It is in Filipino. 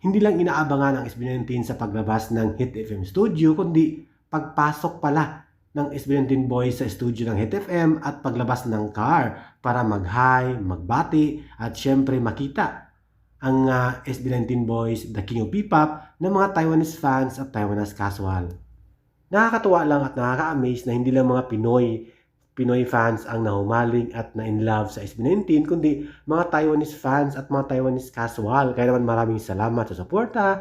hindi lang inaabangan ang SB19 sa paglabas ng Hit FM Studio, kundi pagpasok pala ng SB19 Boys sa studio ng Hit FM at paglabas ng car para mag-hi, magbati at syempre makita ang ah, SB19 Boys, The King of P-Pop ng mga Taiwanese fans at Taiwanese casual. Nakakatuwa lang at nakaka-amaze na hindi lang mga Pinoy Pinoy fans ang nahumaling at na in love sa SB19 kundi mga Taiwanese fans at mga Taiwanese casual. Kaya naman maraming salamat sa suporta,